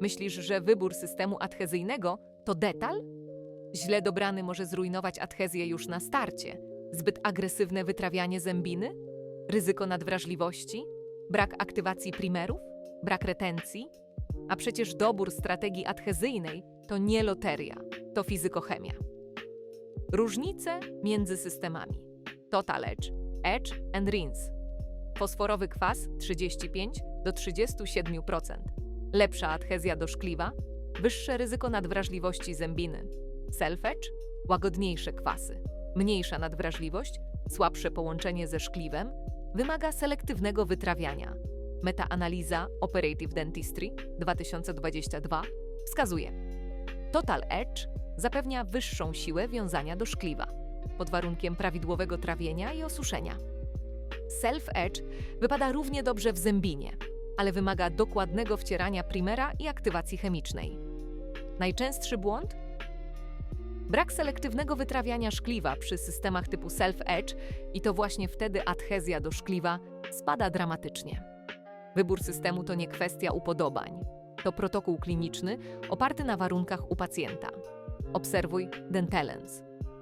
Myślisz, że wybór systemu adhezyjnego to detal? Źle dobrany może zrujnować adhezję już na starcie. Zbyt agresywne wytrawianie zębiny? Ryzyko nadwrażliwości? Brak aktywacji primerów? Brak retencji? A przecież dobór strategii adhezyjnej to nie loteria, to fizykochemia. Różnice między systemami. Total Edge, Edge and Rinse. Fosforowy kwas 35 do 37%. Lepsza adhezja do szkliwa, wyższe ryzyko nadwrażliwości zębiny. Self-Edge, łagodniejsze kwasy. Mniejsza nadwrażliwość, słabsze połączenie ze szkliwem, wymaga selektywnego wytrawiania. Metaanaliza Operative Dentistry 2022 wskazuje, Total Edge zapewnia wyższą siłę wiązania do szkliwa, pod warunkiem prawidłowego trawienia i osuszenia. Self-Edge wypada równie dobrze w zębinie, ale wymaga dokładnego wcierania primera i aktywacji chemicznej. Najczęstszy błąd? Brak selektywnego wytrawiania szkliwa przy systemach typu Self-Edge i to właśnie wtedy adhezja do szkliwa spada dramatycznie. Wybór systemu to nie kwestia upodobań. To protokół kliniczny oparty na warunkach u pacjenta. Obserwuj Dentalens.